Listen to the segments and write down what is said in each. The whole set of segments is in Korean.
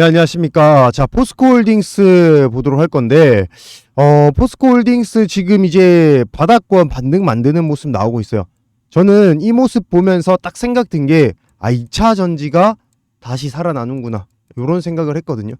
네, 안녕하십니까. 자, 포스코홀딩스 보도록 할 건데, 어, 포스코홀딩스 지금 이제 바닥권 반등 만드는 모습 나오고 있어요. 저는 이 모습 보면서 딱 생각 든 게, 아, 2차 전지가 다시 살아나는구나. 요런 생각을 했거든요.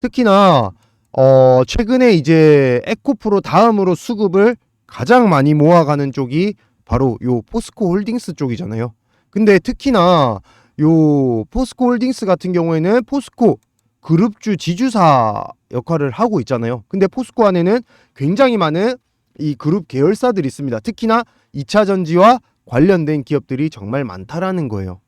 특히나, 어, 최근에 이제 에코프로 다음으로 수급을 가장 많이 모아가는 쪽이 바로 요 포스코홀딩스 쪽이잖아요. 근데 특히나 요 포스코홀딩스 같은 경우에는 포스코 그룹주 지주사 역할을 하고 있잖아요. 근데 포스코 안에는 굉장히 많은 이 그룹 계열사들이 있습니다. 특히나 2차 전지와 관련된 기업들이 정말 많다라는 거예요.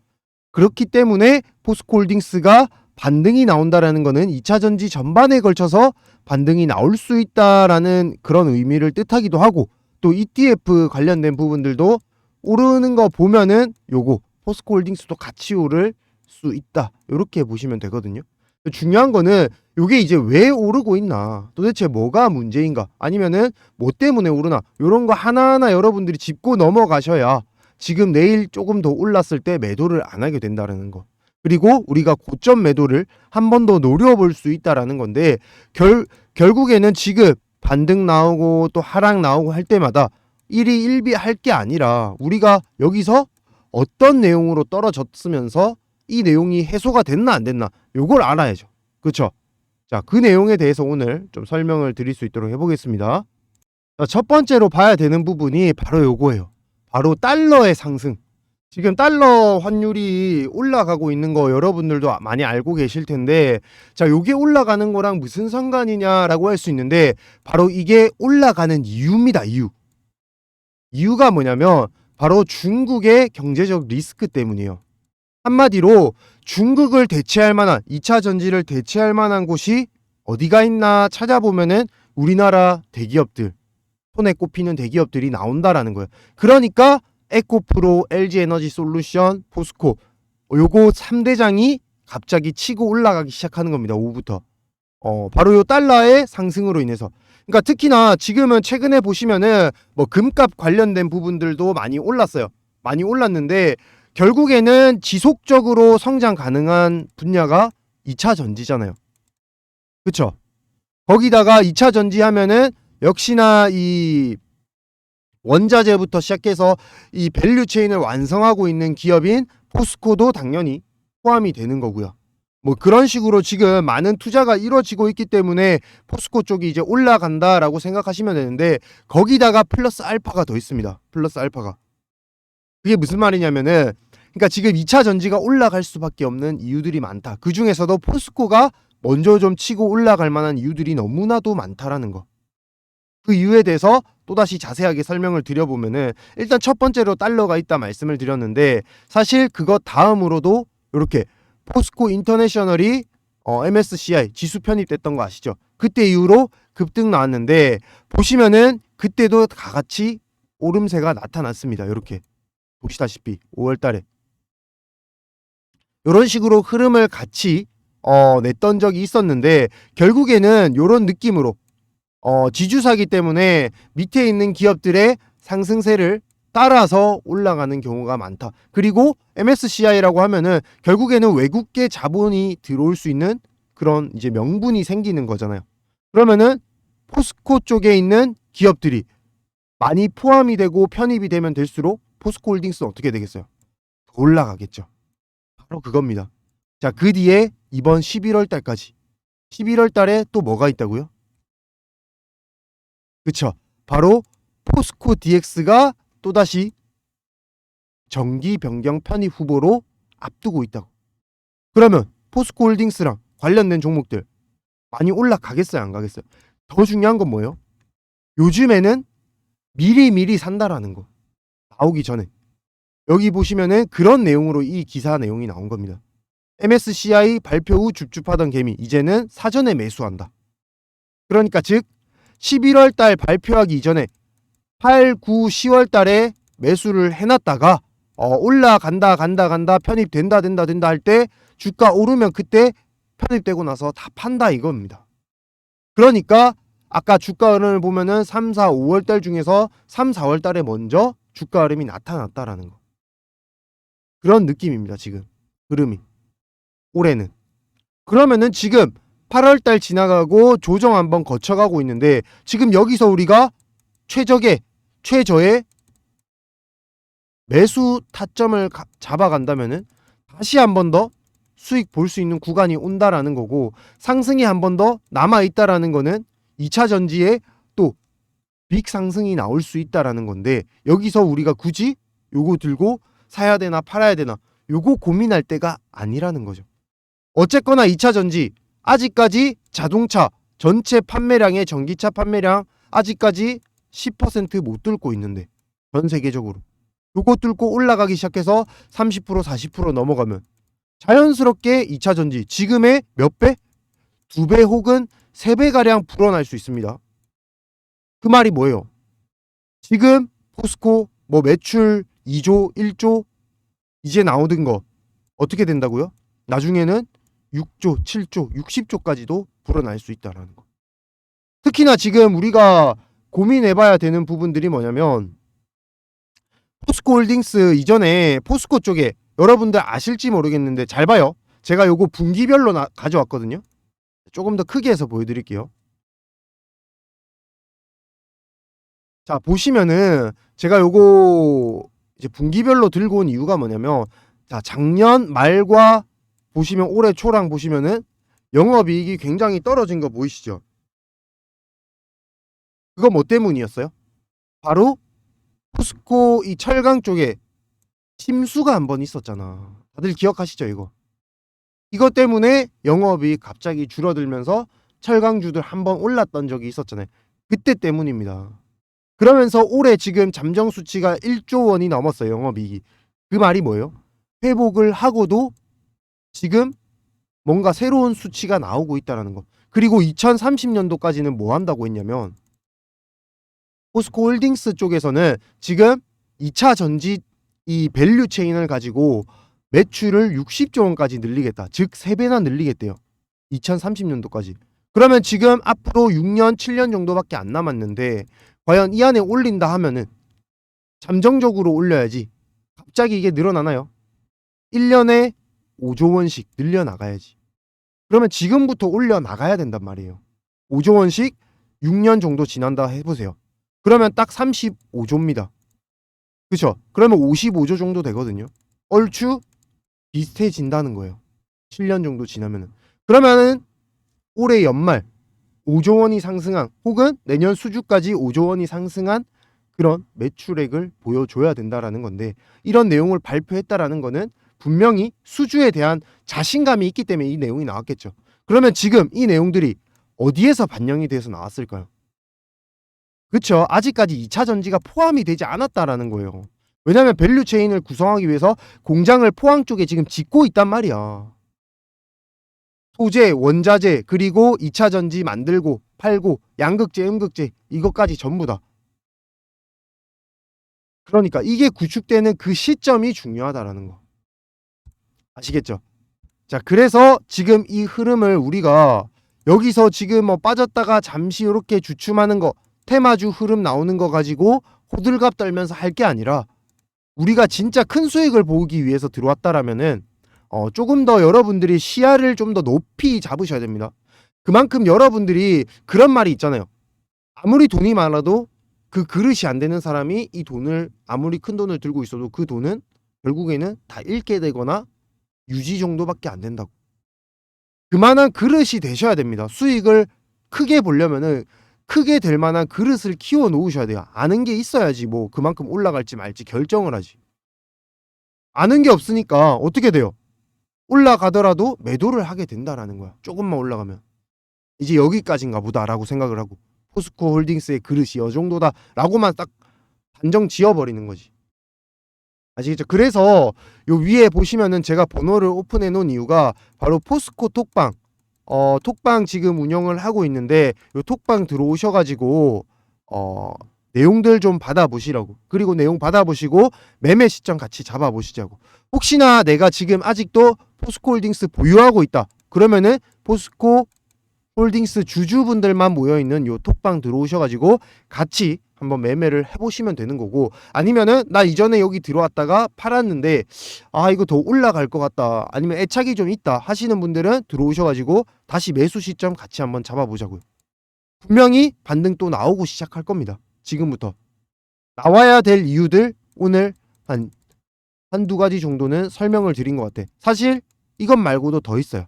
그렇기 때문에 포스코 홀딩스가 반등이 나온다라는 거는 2차 전지 전반에 걸쳐서 반등이 나올 수 있다라는 그런 의미를 뜻하기도 하고 또 ETF 관련된 부분들도 오르는 거 보면은 요거 포스코 홀딩스도 같이 오를 수 있다. 이렇게 보시면 되거든요. 중요한 거는 요게 이제 왜 오르고 있나? 도대체 뭐가 문제인가? 아니면은 뭐 때문에 오르나? 요런 거 하나하나 여러분들이 짚고 넘어가셔야 지금 내일 조금 더 올랐을 때 매도를 안 하게 된다라는 거. 그리고 우리가 고점 매도를 한 번 더 노려볼 수 있다라는 건데 결 결국에는 지금 반등 나오고 또 하락 나오고 할 때마다 일이 일비 할 게 아니라 우리가 여기서 어떤 내용으로 떨어졌으면서 이 내용이 해소가 됐나 안 됐나 요걸 알아야죠. 그렇죠? 자, 그 내용에 대해서 오늘 좀 설명을 드릴 수 있도록 해보겠습니다. 자, 첫 번째로 봐야 되는 부분이 바로 요거예요. 바로 달러의 상승. 지금 달러 환율이 올라가고 있는 거 여러분들도 많이 알고 계실 텐데, 자, 요게 올라가는 거랑 무슨 상관이냐라고 할 수 있는데, 바로 이게 올라가는 이유입니다, 이유. 이유가 뭐냐면, 바로 중국의 경제적 리스크 때문이에요. 한마디로 중국을 대체할 만한 2차 전지를 대체할 만한 곳이 어디가 있나 찾아보면은 우리나라 대기업들 손에 꼽히는 대기업들이 나온다라는 거예요. 그러니까 에코프로, LG에너지 솔루션, 포스코 요거 3대장이 갑자기 치고 올라가기 시작하는 겁니다. 오후부터. 어, 바로 요 달러의 상승으로 인해서. 그러니까 특히나 지금은 최근에 보시면은 뭐 금값 관련된 부분들도 많이 올랐어요. 많이 올랐는데 결국에는 지속적으로 성장 가능한 분야가 2차 전지잖아요. 그쵸? 거기다가 2차 전지 하면은 역시나 이 원자재부터 시작해서 이 밸류 체인을 완성하고 있는 기업인 포스코도 당연히 포함이 되는 거고요. 뭐 그런 식으로 지금 많은 투자가 이루어지고 있기 때문에 포스코 쪽이 이제 올라간다라고 생각하시면 되는데 거기다가 플러스 알파가 더 있습니다. 플러스 알파가. 그게 무슨 말이냐면은 그러니까 지금 2차 전지가 올라갈 수밖에 없는 이유들이 많다. 그 중에서도 포스코가 먼저 좀 치고 올라갈 만한 이유들이 너무나도 많다라는 거. 그 이유에 대해서 또다시 자세하게 설명을 드려보면은 일단 첫 번째로 달러가 있다 말씀을 드렸는데 사실 그것 다음으로도 이렇게 포스코 인터내셔널이 어, MSCI 지수 편입됐던 거 아시죠? 그때 이후로 급등 나왔는데 보시면은 그때도 다 같이 오름세가 나타났습니다. 이렇게 보시다시피 5월 달에 이런 식으로 흐름을 같이 어, 냈던 적이 있었는데 결국에는 이런 느낌으로 어, 지주사기 때문에 밑에 있는 기업들의 상승세를 따라서 올라가는 경우가 많다. 그리고 MSCI라고 하면은 결국에는 외국계 자본이 들어올 수 있는 그런 이제 명분이 생기는 거잖아요. 그러면은 포스코 쪽에 있는 기업들이 많이 포함이 되고 편입이 되면 될수록 포스코 홀딩스는 어떻게 되겠어요? 더 올라가겠죠. 바로 그겁니다. 자, 그 뒤에 이번 11월 달까지 11월 달에 또 뭐가 있다고요? 그쵸. 바로 포스코 DX가 또다시 정기 변경 편입 후보로 앞두고 있다고. 그러면 포스코 홀딩스랑 관련된 종목들 많이 올라가겠어요, 안 가겠어요? 더 중요한 건 뭐예요? 요즘에는 미리 미리 산다라는 거. 나오기 전에. 여기 보시면은 그런 내용으로 이 기사 내용이 나온 겁니다. MSCI 발표 후 줍줍하던 개미 이제는 사전에 매수한다. 그러니까 즉 11월 달 발표하기 이전에 8, 9, 10월 달에 매수를 해놨다가 어, 올라간다 간다 간다 편입된다 된다 된다 할 때 주가 오르면 그때 편입되고 나서 다 판다 이겁니다. 그러니까 아까 주가 흐름을 보면은 3, 4, 5월 달 중에서 3, 4월 달에 먼저 주가 흐름이 나타났다라는 거. 그런 느낌입니다, 지금. 흐름이. 올해는. 그러면은 지금 8월 달 지나가고 조정 한번 거쳐가고 있는데 지금 여기서 우리가 최적의 최저의 매수 타점을 가- 잡아간다면은 다시 한 번 더 수익 볼 수 있는 구간이 온다라는 거고 상승이 한 번 더 남아 있다라는 거는 2차 전지에 또 빅 상승이 나올 수 있다라는 건데 여기서 우리가 굳이 요거 들고 사야 되나 팔아야 되나 요거 고민할 때가 아니라는 거죠. 어쨌거나 2차 전지 아직까지 자동차 전체 판매량의 전기차 판매량 아직까지 10%못 뚫고 있는데 전 세계적으로 요거 뚫고 올라가기 시작해서 30% 40% 넘어가면 자연스럽게 2차 전지 지금의 몇 배? 두 배 혹은 세배 가량 불어날 수 있습니다. 그 말이 뭐예요? 지금 포스코 뭐 매출 2조, 1조 이제 나오던 거 어떻게 된다고요? 나중에는 6조, 7조, 60조까지도 불어날 수 있다라는 거. 특히나 지금 우리가 고민해봐야 되는 부분들이 뭐냐면 포스코 홀딩스 이전에 포스코 쪽에 여러분들 아실지 모르겠는데 잘 봐요. 제가 요거 분기별로 나- 가져왔거든요. 조금 더 크게 해서 보여드릴게요. 자 보시면은 제가 요거 이제 분기별로 들고 온 이유가 뭐냐면 자 작년 말과 보시면 올해 초랑 보시면은 영업이익이 굉장히 떨어진 거 보이시죠? 그거 뭐 때문이었어요? 바로 포스코 이 철강 쪽에 침수가 한 번 있었잖아. 다들 기억하시죠 이거? 이것 때문에 영업이 갑자기 줄어들면서 철강주들 한번 올랐던 적이 있었잖아요. 그때 때문입니다. 그러면서 올해 지금 잠정 수치가 1조 원이 넘었어요. 영업이익이. 그 말이 뭐예요? 회복을 하고도 지금 뭔가 새로운 수치가 나오고 있다라는 거. 그리고 2030년도까지는 뭐 한다고 했냐면 포스코 홀딩스 쪽에서는 지금 2차 전지 이 밸류 체인을 가지고 매출을 60조 원까지 늘리겠다. 즉 3배나 늘리겠대요. 2030년도까지. 그러면 지금 앞으로 6년, 7년 정도밖에 안 남았는데 과연 이 안에 올린다 하면은 잠정적으로 올려야지. 갑자기 이게 늘어나나요? 1년에 5조 원씩 늘려 나가야지. 그러면 지금부터 올려 나가야 된단 말이에요. 5조 원씩 6년 정도 지난다 해보세요. 그러면 딱 35조입니다. 그쵸? 그러면 55조 정도 되거든요. 얼추 비슷해진다는 거예요. 7년 정도 지나면은. 그러면은 올해 연말 5조 원이 상승한 혹은 내년 수주까지 5조 원이 상승한 그런 매출액을 보여줘야 된다라는 건데 이런 내용을 발표했다라는 거는 분명히 수주에 대한 자신감이 있기 때문에 이 내용이 나왔겠죠. 그러면 지금 이 내용들이 어디에서 반영이 돼서 나왔을까요? 그렇죠. 아직까지 2차 전지가 포함이 되지 않았다라는 거예요. 왜냐하면 밸류 체인을 구성하기 위해서 공장을 포항 쪽에 지금 짓고 있단 말이야. 소재, 원자재, 그리고 2차 전지 만들고 팔고 양극재, 음극재 이것까지 전부 다. 그러니까 이게 구축되는 그 시점이 중요하다라는 거. 아시겠죠? 자, 그래서 지금 이 흐름을 우리가 여기서 지금 뭐 빠졌다가 잠시 이렇게 주춤하는 거 테마주 흐름 나오는 거 가지고 호들갑 떨면서 할 게 아니라 우리가 진짜 큰 수익을 보기 위해서 들어왔다라면은 어, 조금 더 여러분들이 시야를 좀 더 높이 잡으셔야 됩니다. 그만큼 여러분들이 그런 말이 있잖아요. 아무리 돈이 많아도 그 그릇이 안 되는 사람이 이 돈을 아무리 큰 돈을 들고 있어도 그 돈은 결국에는 다 잃게 되거나 유지 정도밖에 안 된다고. 그만한 그릇이 되셔야 됩니다. 수익을 크게 보려면은 크게 될 만한 그릇을 키워 놓으셔야 돼요. 아는 게 있어야지 뭐 그만큼 올라갈지 말지 결정을 하지. 아는 게 없으니까 어떻게 돼요? 올라가더라도 매도를 하게 된다라는 거야. 조금만 올라가면. 이제 여기까지인가 보다라고 생각을 하고 포스코 홀딩스의 그릇이 이 정도다라고만 딱 단정 지어버리는 거지. 아시겠죠? 그래서 요 위에 보시면은 제가 번호를 오픈해 놓은 이유가 바로 포스코 톡방 어 톡방 지금 운영을 하고 있는데 요 톡방 들어오셔가지고 어 내용들 좀 받아보시라고. 그리고 내용 받아보시고 매매 시점 같이 잡아보시자고. 혹시나 내가 지금 아직도 포스코홀딩스 보유하고 있다. 그러면은 포스코 홀딩스 주주분들만 모여 있는 요 톡방 들어오셔가지고 같이 한번 매매를 해보시면 되는 거고 아니면은 나 이전에 여기 들어왔다가 팔았는데 아 이거 더 올라갈 것 같다 아니면 애착이 좀 있다 하시는 분들은 들어오셔가지고 다시 매수 시점 같이 한번 잡아보자고요. 분명히 반등 또 나오고 시작할 겁니다. 지금부터 나와야 될 이유들 오늘 한 한두 가지 정도는 설명을 드린 것 같아. 사실 이것 말고도 더 있어요.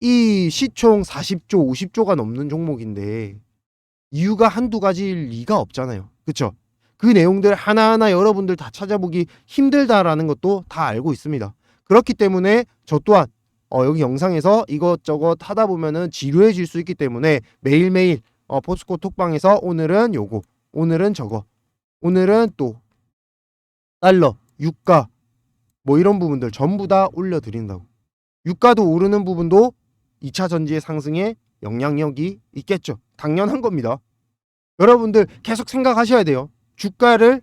이 시총 40조, 50조가 넘는 종목인데 이유가 한두 가지일 리가 없잖아요. 그쵸? 그 내용들 하나하나 여러분들 다 찾아보기 힘들다라는 것도 다 알고 있습니다. 그렇기 때문에 저 또한 어, 여기 영상에서 이것저것 하다 보면은 지루해질 수 있기 때문에 매일매일 어, 포스코 톡방에서 오늘은 요거, 오늘은 저거, 오늘은 또 달러, 유가 뭐 이런 부분들 전부 다 올려드린다고. 유가도 오르는 부분도 2차 전지의 상승에 영향력이 있겠죠. 당연한 겁니다. 여러분들 계속 생각하셔야 돼요. 주가를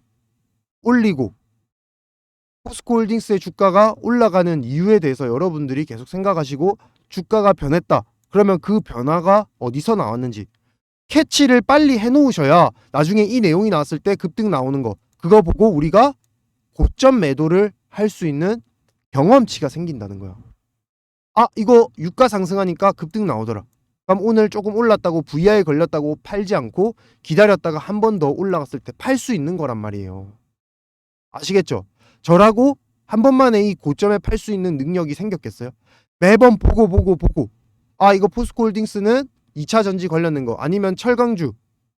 올리고 포스코홀딩스의 주가가 올라가는 이유에 대해서 여러분들이 계속 생각하시고 주가가 변했다. 그러면 그 변화가 어디서 나왔는지 캐치를 빨리 해놓으셔야 나중에 이 내용이 나왔을 때 급등 나오는 거 그거 보고 우리가 고점 매도를 할 수 있는 경험치가 생긴다는 거야. 아 이거 유가 상승하니까 급등 나오더라. 그럼 오늘 조금 올랐다고 VI에 걸렸다고 팔지 않고 기다렸다가 한 번 더 올라갔을 때 팔 수 있는 거란 말이에요. 아시겠죠? 저라고 한 번만에 이 고점에 팔 수 있는 능력이 생겼겠어요? 매번 보고 보고 보고 아 이거 포스코홀딩스는 2차 전지 관련된 거 아니면 철강주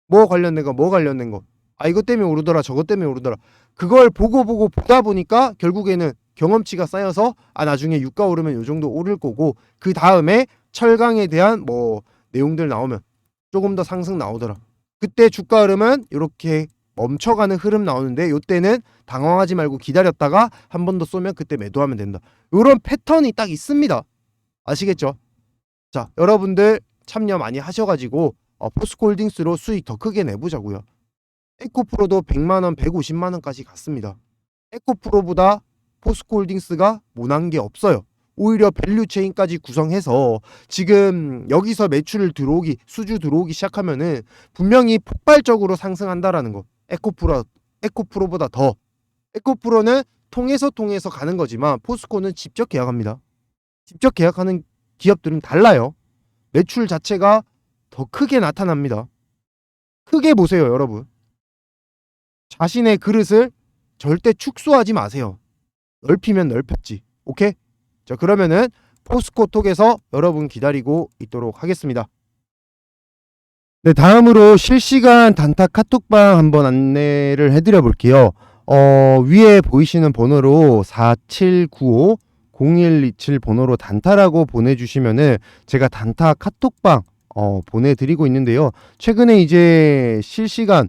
뭐 관련된 거 뭐 관련된 거아 이것 때문에 오르더라 저것 때문에 오르더라 그걸 보고 보고 보다 보니까 결국에는 경험치가 쌓여서 아 나중에 유가 오르면 요 정도 오를 거고 그 다음에 철강에 대한 뭐 내용들 나오면 조금 더 상승 나오더라. 그때 주가 흐름은 이렇게 멈춰가는 흐름 나오는데 요때는 당황하지 말고 기다렸다가 한 번 더 쏘면 그때 매도하면 된다. 요런 패턴이 딱 있습니다. 아시겠죠? 자 여러분들 참여 많이 하셔가지고 어, 포스코홀딩스로 수익 더 크게 내보자고요. 에코프로도 100만원 150만원까지 갔습니다. 에코프로보다 포스코홀딩스가 못한 게 없어요. 오히려 밸류체인까지 구성해서 지금 여기서 매출 들어오기 수주 들어오기 시작하면은 분명히 폭발적으로 상승한다라는 거. 에코프로 에코프로보다 더 에코프로는 통해서 통해서 가는 거지만 포스코는 직접 계약합니다. 직접 계약하는 기업들은 달라요. 매출 자체가 더 크게 나타납니다. 크게 보세요, 여러분. 자신의 그릇을 절대 축소하지 마세요. 넓히면 넓혔지. 오케이? 자, 그러면은 포스코톡에서 여러분 기다리고 있도록 하겠습니다. 네, 다음으로 실시간 단타 카톡방 한번 안내를 해드려 볼게요. 어, 위에 보이시는 번호로 4795 0127 번호로 단타라고 보내주시면은 제가 단타 카톡방 어, 보내드리고 있는데요. 최근에 이제 실시간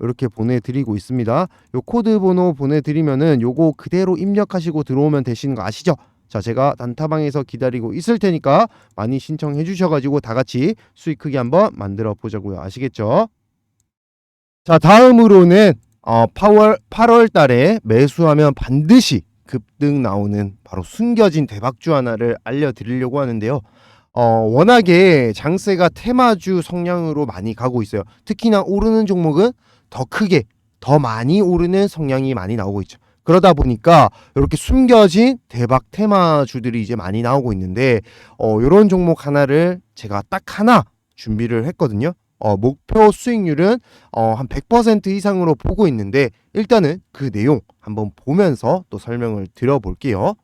이렇게 보내드리고 있습니다. 요 코드 번호 보내드리면은 요거 그대로 입력하시고 들어오면 되시는 거 아시죠? 자, 제가 단타방에서 기다리고 있을 테니까 많이 신청해 주셔가지고 다 같이 수익 크게 한번 만들어 보자고요. 아시겠죠? 자, 다음으로는 어, 8월 8월 달에 매수하면 반드시 급등 나오는 바로 숨겨진 대박주 하나를 알려드리려고 하는데요. 어, 워낙에 장세가 테마주 성향으로 많이 가고 있어요. 특히나 오르는 종목은 더 크게, 더 많이 오르는 성향이 많이 나오고 있죠. 그러다 보니까 이렇게 숨겨진 대박 테마주들이 이제 많이 나오고 있는데 어, 이런 종목 하나를 제가 딱 하나 준비를 했거든요. 어, 목표 수익률은 어, 한 100% 이상으로 보고 있는데 일단은 그 내용 한번 보면서 또 설명을 드려볼게요.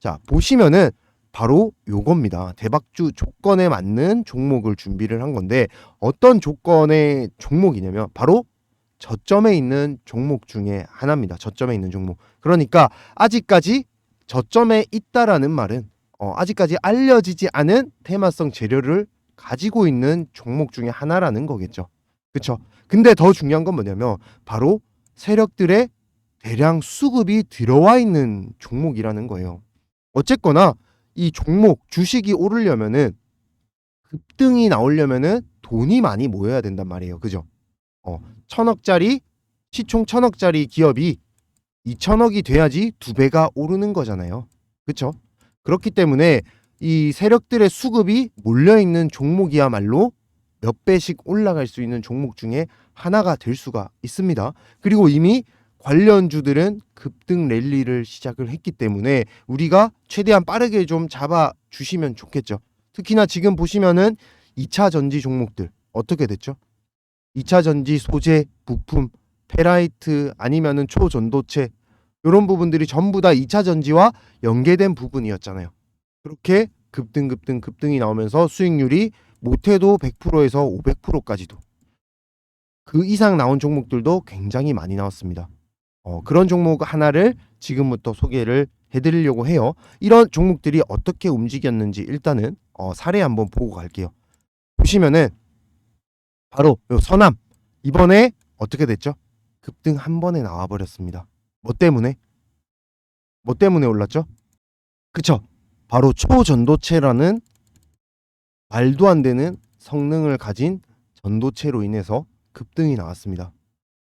자, 보시면은 바로 요겁니다. 대박주 조건에 맞는 종목을 준비를 한 건데 어떤 조건의 종목이냐면 바로 저점에 있는 종목 중에 하나입니다. 저점에 있는 종목. 그러니까 아직까지 저점에 있다라는 말은 어, 아직까지 알려지지 않은 테마성 재료를 가지고 있는 종목 중에 하나라는 거겠죠. 그쵸? 근데 더 중요한 건 뭐냐면 바로 세력들의 대량 수급이 들어와 있는 종목이라는 거예요. 어쨌거나 이 종목 주식이 오르려면은 급등이 나오려면은 돈이 많이 모여야 된단 말이에요. 그죠? 어, 천억짜리 시총 천억짜리 기업이 2천억이 돼야지 두 배가 오르는 거잖아요. 그쵸? 그렇기 때문에 이 세력들의 수급이 몰려 있는 종목이야말로 몇 배씩 올라갈 수 있는 종목 중에 하나가 될 수가 있습니다. 그리고 이미 관련주들은 급등 랠리를 시작을 했기 때문에 우리가 최대한 빠르게 좀 잡아 주시면 좋겠죠. 특히나 지금 보시면은 2차 전지 종목들 어떻게 됐죠? 2차 전지 소재, 부품, 페라이트 아니면은 초전도체 이런 부분들이 전부 다 2차 전지와 연계된 부분이었잖아요. 그렇게 급등 급등 급등이 나오면서 수익률이 못해도 100%에서 500%까지도 그 이상 나온 종목들도 굉장히 많이 나왔습니다. 어, 그런 종목 하나를 지금부터 소개를 해드리려고 해요. 이런 종목들이 어떻게 움직였는지 일단은 어, 사례 한번 보고 갈게요. 보시면은 바로 요 서남 이번에 어떻게 됐죠? 급등 한 번에 나와 버렸습니다. 뭐 때문에? 뭐 때문에 올랐죠? 그쵸? 바로 초전도체라는 말도 안 되는 성능을 가진 전도체로 인해서 급등이 나왔습니다.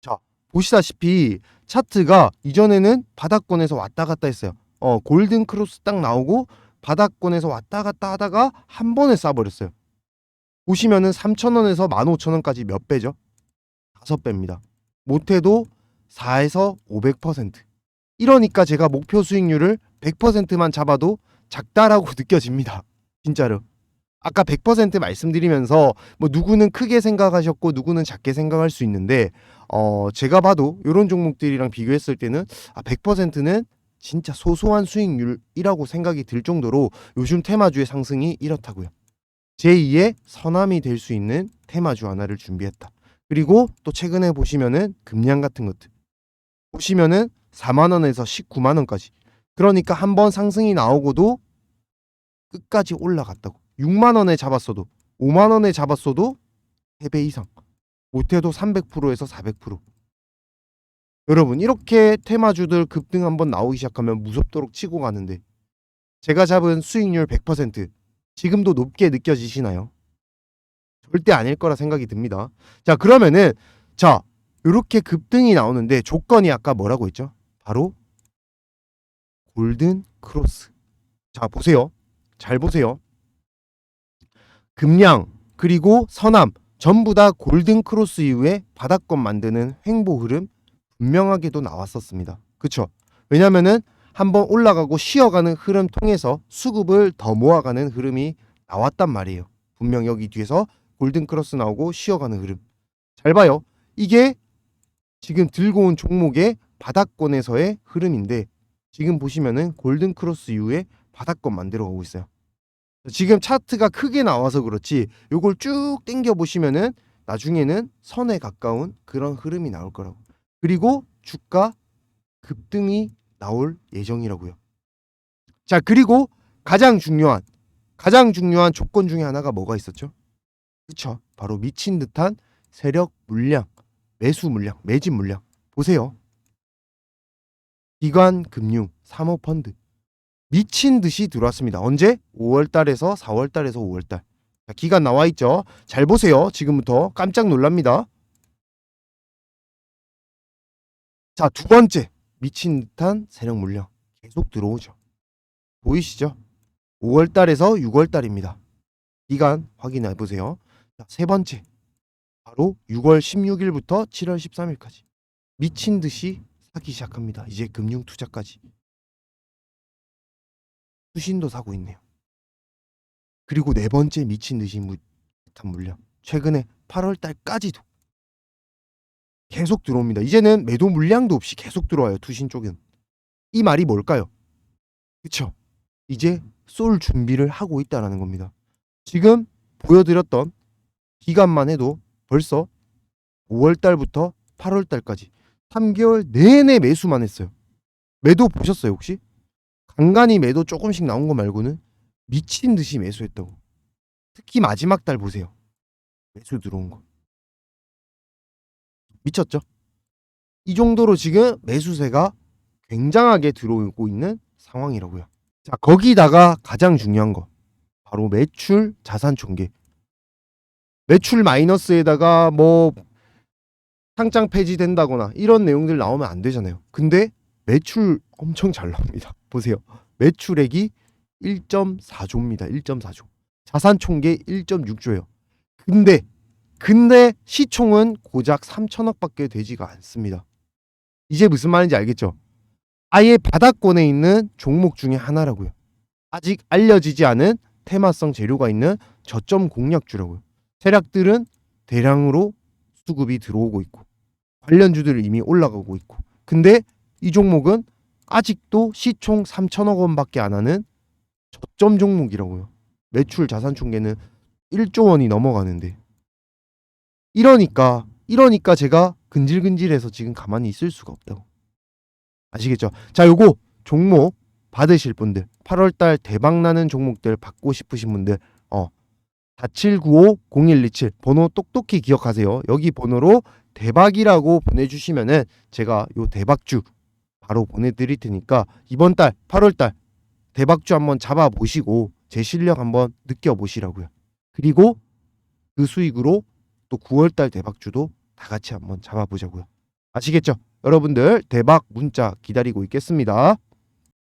자, 보시다시피 차트가 이전에는 바닥권에서 왔다 갔다 했어요. 어, 골든 크로스 딱 나오고 바닥권에서 왔다 갔다 하다가 한 번에 쏴버렸어요. 보시면은 3,000원에서 15,000원까지 몇 배죠? 다섯 배입니다. 못해도 4에서 500%. 이러니까 제가 목표 수익률을 100%만 잡아도 작다라고 느껴집니다. 진짜로. 아까 100% 말씀드리면서 뭐 누구는 크게 생각하셨고 누구는 작게 생각할 수 있는데 어 제가 봐도 이런 종목들이랑 비교했을 때는 아 100%는 진짜 소소한 수익률이라고 생각이 들 정도로 요즘 테마주의 상승이 이렇다고요. 제2의 서남이 될 수 있는 테마 주 하나를 준비했다. 그리고 또 최근에 보시면은 금량 같은 것들. 보시면은 4만 원에서 19만 원까지. 그러니까 한 번 상승이 나오고도 끝까지 올라갔다고. 6만 원에 잡았어도 5만 원에 잡았어도 3배 이상. 못해도 300%에서 400% 여러분 이렇게 테마주들 급등 한번 나오기 시작하면 무섭도록 치고 가는데 제가 잡은 수익률 100% 지금도 높게 느껴지시나요? 절대 아닐 거라 생각이 듭니다. 자, 그러면은 자, 이렇게 급등이 나오는데 조건이 아까 뭐라고 했죠? 바로 골든 크로스. 자, 보세요. 잘 보세요. 금량 그리고 서남 전부 다 골든 크로스 이후에 바닥권 만드는 횡보 흐름 분명하게도 나왔었습니다. 그쵸? 왜냐면은 한번 올라가고 쉬어가는 흐름 통해서 수급을 더 모아가는 흐름이 나왔단 말이에요. 분명 여기 뒤에서 골든 크로스 나오고 쉬어가는 흐름. 잘 봐요. 이게 지금 들고 온 종목의 바닥권에서의 흐름인데 지금 보시면은 골든 크로스 이후에 바닥권 만들어 가고 있어요. 지금 차트가 크게 나와서 그렇지 요걸 쭉 당겨 보시면은 나중에는 선에 가까운 그런 흐름이 나올 거라고. 그리고 주가 급등이 나올 예정이라고요. 자, 그리고 가장 중요한 가장 중요한 조건 중에 하나가 뭐가 있었죠? 그쵸? 바로 미친 듯한 세력 물량, 매수 물량, 매집 물량. 보세요. 기관 금융, 사모펀드 미친 듯이 들어왔습니다. 언제? 5월 달에서 4월 달에서 5월 달. 자, 기간 나와 있죠. 잘 보세요. 지금부터 깜짝 놀랍니다. 자, 두 번째. 미친 듯한 세력 물량 계속 들어오죠. 보이시죠? 5월 달에서 6월 달입니다. 기간 확인해 보세요. 자, 세 번째. 바로 6월 16일부터 7월 13일까지 미친 듯이 사기 시작합니다. 이제 금융 투자까지. 수신도 사고 있네요. 그리고 네 번째 미친 듯이 무, 탄 물량. 최근에 8월 달까지도 계속 들어옵니다. 이제는 매도 물량도 없이 계속 들어와요. 투신 쪽은. 이 말이 뭘까요? 그쵸? 이제 쏠 준비를 하고 있다라는 겁니다. 지금 보여드렸던 기간만 해도 벌써 5월 달부터 8월 달까지 3개월 내내 매수만 했어요. 매도 보셨어요 혹시? 간간히 매도 조금씩 나온 거 말고는 미친 듯이 매수했다고. 특히 마지막 달 보세요. 매수 들어온 거. 미쳤죠? 이 정도로 지금 매수세가 굉장하게 들어오고 있는 상황이라고요. 자, 거기다가 가장 중요한 거. 바로 매출 자산 총계. 매출 마이너스에다가 뭐 상장 폐지된다거나 이런 내용들 나오면 안 되잖아요. 근데 매출 엄청 잘 나옵니다. 보세요. 매출액이 1.4조입니다. 1.4조. 자산 총계 1.6조예요. 근데 근데 시총은 고작 3천억밖에 되지가 않습니다. 이제 무슨 말인지 알겠죠? 아예 바닥권에 있는 종목 중에 하나라고요. 아직 알려지지 않은 테마성 재료가 있는 저점 공략주라고요. 세력들은 대량으로 수급이 들어오고 있고 관련주들 이미 올라가고 있고 근데 이 종목은 아직도 시총 3천억 원밖에 안 하는 저점 종목이라고요. 매출 자산 총계는 1조 원이 넘어가는데 이러니까 이러니까 제가 근질근질해서 지금 가만히 있을 수가 없다고. 아시겠죠? 자, 요거 종목 받으실 분들 8월 달 대박 나는 종목들 받고 싶으신 분들 어 4795-0127 번호 똑똑히 기억하세요. 여기 번호로 대박이라고 보내주시면은 제가 요 대박주 바로 보내드릴 테니까 이번 달 8월 달 대박주 한번 잡아 보시고 제 실력 한번 느껴 보시라고요. 그리고 그 수익으로 또 9월 달 대박주도 다 같이 한번 잡아 보자고요. 아시겠죠? 여러분들 대박 문자 기다리고 있겠습니다.